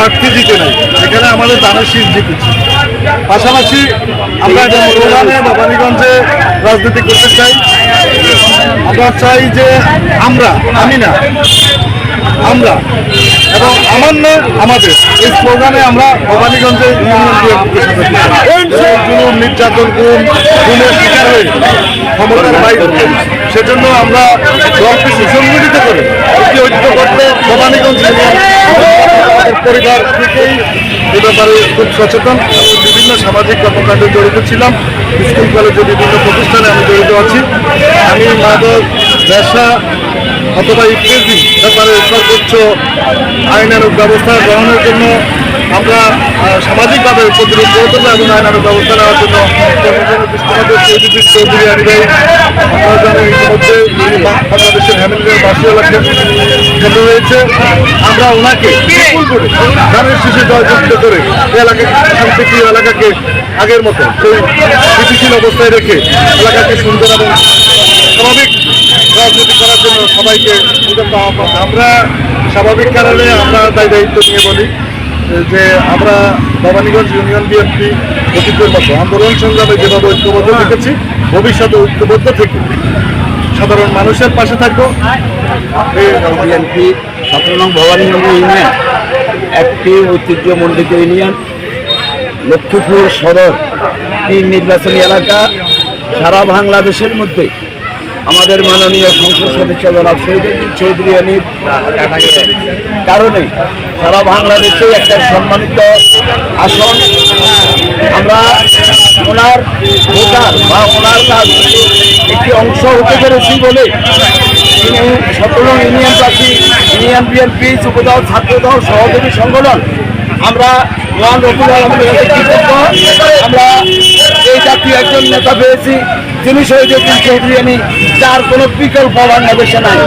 প্রার্থী জিতে নাই এখানে আমাদের দানের শীষ জিতেছি। পাশাপাশি আমরা প্রধানে ভবানীগঞ্জে রাজনীতি করতে চাই। আমরা চাই যে আমরা, আমি না, আমরা এবং আমার না, আমাদের। এই স্লোগানে আমরা ভবানীগঞ্জে নির্যাতন গুম গুমের শিকার হয়ে ক্ষমতার বাইরে সেজন্য আমরা দলকে সুসংগঠিত করে একটি ঐক্য করতে ভবানীগঞ্জ পরিবার থেকেই এ ব্যাপারে খুব সচেতন। বিভিন্ন সামাজিক কর্মকাণ্ডে জড়িত ছিলাম। স্কুল, কলেজে বিভিন্ন প্রতিষ্ঠানে আমি জড়িত আছি। আমি মাদক ব্যবসা অথবা ইত্যাদি ব্যাপারে সর্বোচ্চ আইনানুক ব্যবস্থা গ্রহণের জন্য আমরা সামাজিকভাবে প্রতিরোধ করতে হবে এবং আইনানুক ব্যবস্থা নেওয়ার জন্য চৌধুরী আলী ভাই আপনারা জানেন ইতিমধ্যে বাংলাদেশের হ্যামিলনের বাসী এলাকায় কেন্দ্র রয়েছে আমরা ওনাকে ধানের শিশু জয়যুক্ত করে এলাকাকে শান্তিপ্রিয় এলাকাকে আগের মতো সেই স্থিতিশীল অবস্থায় রেখে এলাকাকে সুন্দর এবং স্বাভাবিক রাজনীতি করার জন্য সবাইকে আমরা স্বাভাবিক কারণে আমরা তাই দায়িত্ব নিয়ে বলি, যে আমরা ভবানীগঞ্জ ইউনিয়ন বিএনপি অতীতের মতো আন্দোলন সংগ্রামে যেভাবে ঐক্যবদ্ধ থেকেছি, ভবিষ্যতে ঐক্যবদ্ধ থেকে সাধারণ মানুষের পাশে থাকব। বিএনপি সতেরো নং ইউনিয়ন, একটি ঐতিহ্যমণ্ডিত ইউনিয়ন, লক্ষ্মীপুর সদর, তিন নির্বাচনী এলাকা, সারা বাংলাদেশের মধ্যে। আমাদের মাননীয় সংসদ সদস্য জনাব শহীদুদ্দিন চৌধুরী আলীর কারণে সারা বাংলাদেশে একটা সম্মানিত আসন। আমরা ওনার ভোটার বা ওনার কাজ একটি অংশ হতে পেরেছি বলে সতেরো ইউনিয়ন চাষি ইউনিয়ন বিএনপি, যুবদল, ছাত্রদল, সহযোগী সংগঠন, আমরা ওয়ান রফুল আমরা এই জাতীয় একজন নেতা পেয়েছি তিনি শহীদুদ্দিন চৌধুরী আনি, যার কোনো বিকল্প বাংলাদেশে নাই।